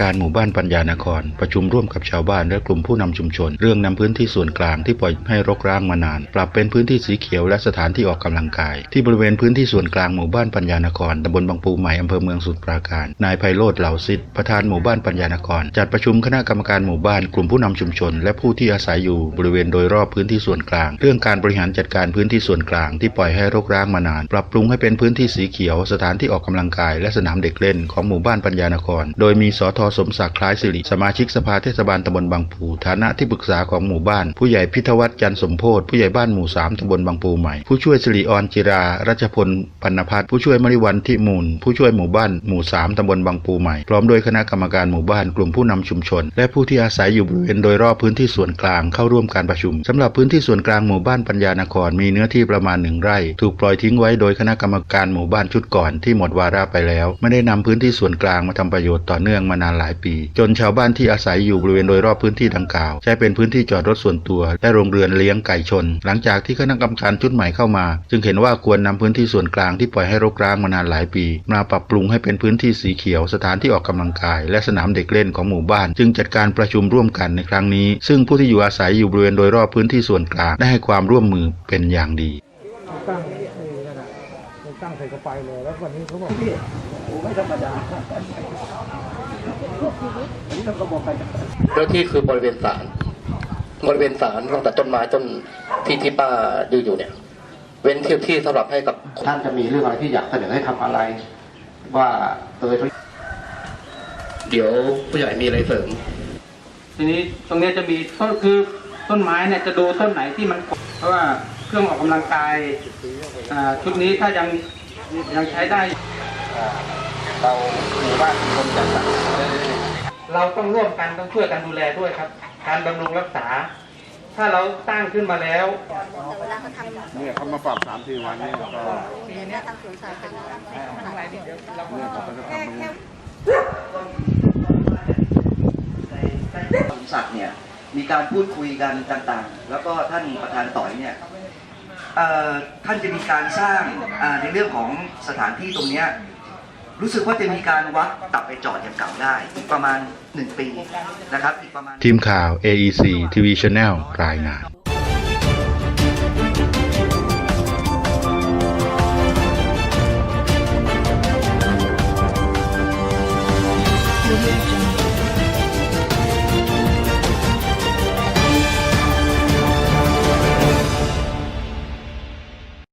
การหมู่บ้านปัญญานคร ประชุมร่วมกับชาวบ้านและกลุ่มผู้นำชุมชน เรื่องนำพื้นที่ส่วนกลางที่ปล่อยให้รกร้างมานาน ปรับเป็นพื้นที่สีเขียวและสถานที่ออกกำลังกาย ที่บริเวณพื้นที่ส่วนกลางหมู่บ้านปัญญานครตำบลบางปูใหม่อำเภอเมืองสมุทรปราการ นายไพโรธเหล่าสิทธิ์ประธานหมู่บ้านปัญญานคร จัดประชุมคณะกรรมการหมู่บ้านกลุ่มผู้นำชุมชน และผู้ที่อาศัยอยู่บริเวณโดยรอบพื้นที่ส่วนกลาง เรื่องการบริหารจัดการพื้นที่ส่วนกลางที่ปล่อยให้รกร้างมานาน ปรับปรุงให้เป็นพื้นที่สีเขียว สถานที่ออกกำลังกาย และสนามเด็กเล่นของหมู่บ้านปัญญานคร โดยมีสทสมศักดิ์คล้ายสิริสมาชิกสภาเทศบาลตำบลบางปูฐานะที่ปรึกษาของหมู่บ้าน ผู้ใหญ่พิทวัฒน์จันสมโพธผู้ใหญ่บ้านหมู่สามตำบลบางปูใหม่ ผู้ช่วยสิริออนจิรารัชพลปัณพัฒน์ผู้ช่วยมริวันทิมูล ผู้ช่วยหมู่บ้านหมู่สามตำบลบางปูใหม่ พร้อมโดยคณะกรรมการหมู่บ้านกลุ่มผู้นำชุมชน และผู้ที่อาศัยอยู่บริเวณโดยรอบพื้นที่ส่วนกลางเข้าร่วมการประชุมสำหรับพื้นที่ส่วนกลางหมู่บ้านปัญญานครมีเนื้อที่ประมาณหนึ่งไร่ ถูกปล่อยทิ้งไว้โดยคณะกรรมการหมู่บ้านชุดก่อนที่หมดวาระไปแล้ว ไม่ได้นำพื้นที่ส่วนกลางมาทำประโยชน์ต่อเนื่องมานานหลายปี จนชาวบ้านที่อาศัยอยู่บริเวณโดยรอบพื้นที่ดังกล่าว ใช้เป็นพื้นที่จอดรถส่วนตัว และโรงเรือนเลี้ยงไก่ชน หลังจากที่คณะกรรมการชุดใหม่เข้ามา จึงเห็นว่าควรนำพื้นที่ส่วนกลางที่ปล่อยให้รกร้างมานานหลายปี มาปรับปรุงให้เป็นพื้นที่สีเขียวสถานที่ออกกำลังกาย และสนามเด็กเล่นของหมู่บ้าน จึงจัดการประชุมร่วมกันในครั้งนี้ ซึ่งผู้ที่อยู่อาศัยอยู่บริเวณโดยรอบพื้นที่ส่วนกลางได้ให้ความร่วมมือเป็นอย่างดีตั้งตั้งใส่กระไปเลยแล้ววันนี้เขาบอกพี่ไม่ธรรมดา อันนี้ต้องกระบอกไปเนื้อที่คือบริเวณศาลบริเวณศาลตั้งแต่ต้นไม้ต้นที่ที่ป้าดูอยู่เนี่ย เว้นที่ที่สำหรับให้กับท่านจะมีเรื่องอะไรที่อยากเสนอให้ทำอะไร ว่าเออเดี๋ยวผู้ใหญ่มีอะไรเสริม ทีนี้ตรงเนี้ยจะมีต้นคือต้นไม้เนี่ยจะดูต้นไหนที่มันกดเพราะว่าเครื่องออกกำลังกายอ่าชุดนี้ถ้ายังยังใช้ได้ เราหมู่บ้านคนจัดสรรเราต้องร่วมกันต้องช่วยกันดูแลด้วยครับ การบำรุงรักษา ถ้าเราสร้างขึ้นมาแล้วแต่เวลาเขาทำเนี่ยเขามาปรับสามสี่วันเนี่ยก็เนี่ยทำสวนสาธารณะทำอะไรเนี่ยเขาก็จะทำตรงนี้สมศักดิ์เนี่ยมีการพูดคุยกันต่างๆ แล้วก็ท่านประธานต่อยเนี่ยเอ่อท่านจะมีการสร้างอ่าในเรื่องของสถานที่ตรงเนี้ย รู้สึกว่าจะมีการวัดตับไปจอดอย่างเก่าได้อีกประมาณ 1 ปีนะครับอีกประมาณ ทีมข่าว AEC TV Channel รายงาน